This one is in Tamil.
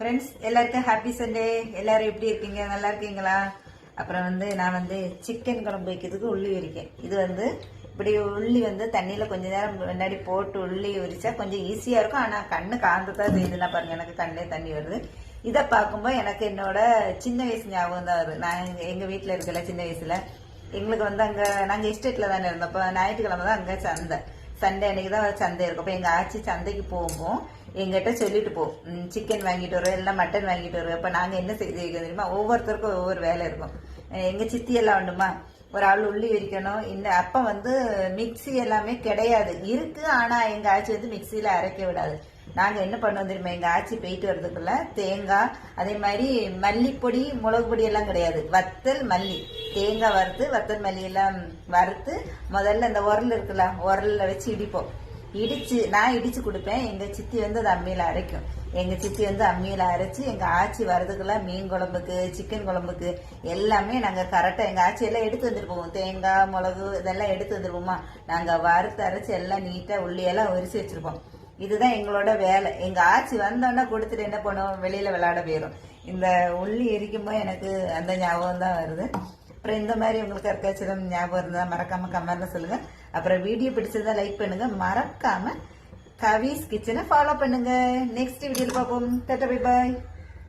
ஃப்ரெண்ட்ஸ் எல்லாருக்கும் ஹாப்பி சண்டே எல்லாரும் எப்படி இருக்கீங்க? நல்லா இருக்கீங்களா? அப்புறம் வந்து நான் வந்து சிக்கன் குழம்பு வைக்கிறதுக்கு உள்ளி உரிக்கேன் இது வந்து இப்படி உள்ளி வந்து தண்ணியில் கொஞ்ச நேரம் முன்னாடி போட்டு உள்ளி உரிச்சா கொஞ்சம் ஈஸியாக இருக்கும். ஆனால் கண்ணு காந்து தான் செய்யுதுலாம் பாருங்க. எனக்கு கண்ணே தண்ணி வருது. இதை பார்க்கும்போது எனக்கு என்னோட சின்ன வயசு ஞாபகம் தான் வருது. நான் எங்கள் எங்கள் வீட்டில் இருக்கல சின்ன வயசில். எங்களுக்கு வந்து அங்கே நாங்கள் எஸ்டேட்டில் தானே இருந்தோம். அப்போ ஞாயிற்றுக்கிழமை தான் அங்கே சந்தை. சண்டே அன்னைக்கு தான் சந்தை இருக்கும். அப்போ எங்கள் ஆச்சி சந்தைக்கு போவோம் எங்கிட்ட சொல்லிட்டு போ சிக்கன் வாங்கிட்டு வருவோம் இல்லை மட்டன் வாங்கிட்டு வருவோம் இப்போ நாங்கள் என்ன செய்து வைக்க தெரியுமா? ஒவ்வொருத்தருக்கும் ஒவ்வொரு வேலை இருக்கும். எங்கள் சித்தி எல்லாம் உண்டுமா? ஒரு ஆள் உள்ளி வரிக்கணும் இந்த அப்போ வந்து மிக்ஸி எல்லாமே கிடையாது. இருக்கு ஆனால் எங்கள் ஆச்சி வந்து மிக்சியில் அரைக்க விடாது. நாங்கள் என்ன பண்ணுவோம் தெரியுமா? எங்கள் ஆச்சி போயிட்டு வர்றதுக்குள்ள தேங்காய் அதே மாதிரி மல்லிப்பொடி மிளகு பொடி எல்லாம் கிடையாது. வத்தல் மல்லி. தேங்காய் வறுத்து வத்தல் மல்லி எல்லாம் வறுத்து முதல்ல இந்த உரல் இருக்குல்ல உரல்ல வச்சு இடிப்போம். இடிச்சு நான் இடிச்சு கொடுப்பேன். எங்க சித்தி வந்து அது அம்மியில அரைக்கும். எங்க சித்தி வந்து அம்மியில அரைச்சு எங்க ஆச்சி வரதுக்கெல்லாம் மீன் குழம்புக்கு சிக்கன் குழம்புக்கு எல்லாமே நாங்க கரெக்டா எங்க ஆச்சி எல்லாம் எடுத்து வந்துருப்போம். தேங்காய் மிளகு இதெல்லாம் எடுத்து வந்துருப்போமா நாங்க வறுத்து அரைச்சு எல்லாம் நீட்டா உள்ளியெல்லாம் உரிச்சு வச்சிருப்போம். இதுதான் எங்களோட வேலை. எங்க ஆச்சி வந்தோன்னா கொடுத்துட்டு என்ன பண்ணுவோம்? வெளியில விளையாட போயிடும் இந்த உள்ளி எரிக்கும்போது எனக்கு அந்த ஞாபகம் தான் வருது. அப்புறம் இந்த மாதிரி உங்களுக்கு யாருக்காச்சும் ஞாபகம் இருந்தால் மறக்காம கமெண்ட்ல சொல்லுங்க. அப்புறம் வீடியோ பிடிச்சிருந்தா லைக் பண்ணுங்க. மறக்காம கவிஸ் கிச்சனை ஃபாலோ பண்ணுங்க. நெக்ஸ்ட் வீடியோல பார்ப்போம். Tata bye bye